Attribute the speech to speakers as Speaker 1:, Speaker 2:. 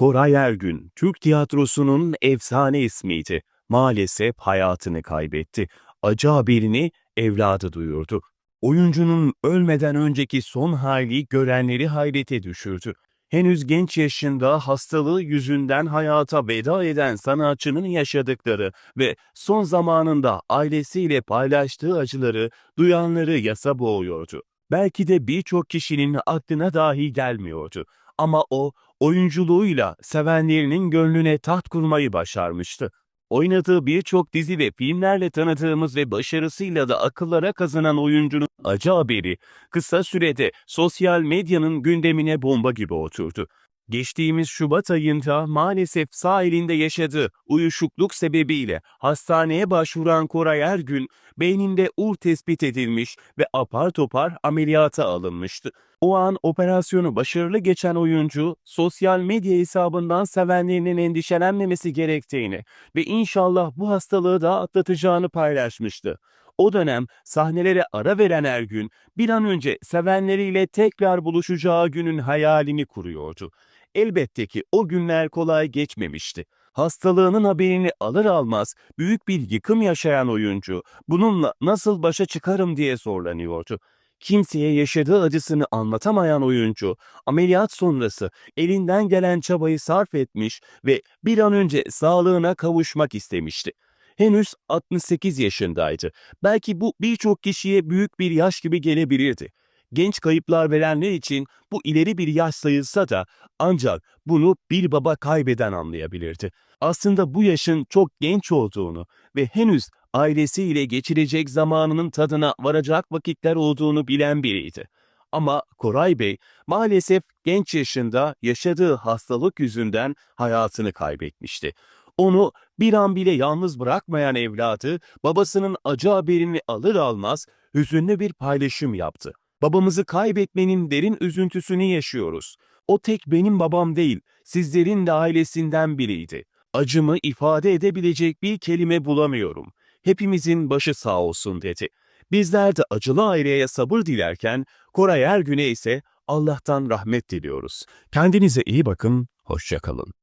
Speaker 1: Koray Ergün, Türk tiyatrosunun efsane ismiydi. Maalesef hayatını kaybetti. Acı haberini evladı duyurdu. Oyuncunun ölmeden önceki son hali görenleri hayrete düşürdü. Henüz genç yaşında hastalığı yüzünden hayata veda eden sanatçının yaşadıkları ve son zamanında ailesiyle paylaştığı acıları duyanları yasa boğuyordu. Belki de birçok kişinin aklına dahi gelmiyordu. Ama o oyunculuğuyla sevenlerinin gönlüne taht kurmayı başarmıştı. Oynadığı birçok dizi ve filmlerle tanıdığımız ve başarısıyla da akıllara kazanan oyuncunun acı haberi kısa sürede sosyal medyanın gündemine bomba gibi oturdu. Geçtiğimiz Şubat ayında maalesef sağ elinde yaşadığı uyuşukluk sebebiyle hastaneye başvuran Koray Ergün, beyninde ur tespit edilmiş ve apar topar ameliyata alınmıştı. O an operasyonu başarılı geçen oyuncu, sosyal medya hesabından sevenlerinin endişelenmemesi gerektiğini ve inşallah bu hastalığı da atlatacağını paylaşmıştı. O dönem sahnelere ara veren Ergün, bir an önce sevenleriyle tekrar buluşacağı günün hayalini kuruyordu. Elbette ki o günler kolay geçmemişti. Hastalığının haberini alır almaz büyük bir yıkım yaşayan oyuncu bununla nasıl başa çıkarım diye zorlanıyordu. Kimseye yaşadığı acısını anlatamayan oyuncu ameliyat sonrası elinden gelen çabayı sarf etmiş ve bir an önce sağlığına kavuşmak istemişti. Henüz 68 yaşındaydı. Belki bu birçok kişiye büyük bir yaş gibi gelebilirdi. Genç kayıplar verenler için bu ileri bir yaş sayılsa da ancak bunu bir baba kaybeden anlayabilirdi. Aslında bu yaşın çok genç olduğunu ve henüz ailesiyle geçirecek zamanının tadına varacak vakitler olduğunu bilen biriydi. Ama Koray Bey maalesef genç yaşında yaşadığı hastalık yüzünden hayatını kaybetmişti. Onu bir an bile yalnız bırakmayan evladı babasının acı haberini alır almaz hüzünlü bir paylaşım yaptı. Babamızı kaybetmenin derin üzüntüsünü yaşıyoruz. O tek benim babam değil, sizlerin de ailesinden biriydi. Acımı ifade edebilecek bir kelime bulamıyorum. Hepimizin başı sağ olsun dedi. Bizler de acılı aileye sabır dilerken Koray Ergün'e ise Allah'tan rahmet diliyoruz. Kendinize iyi bakın, hoşçakalın.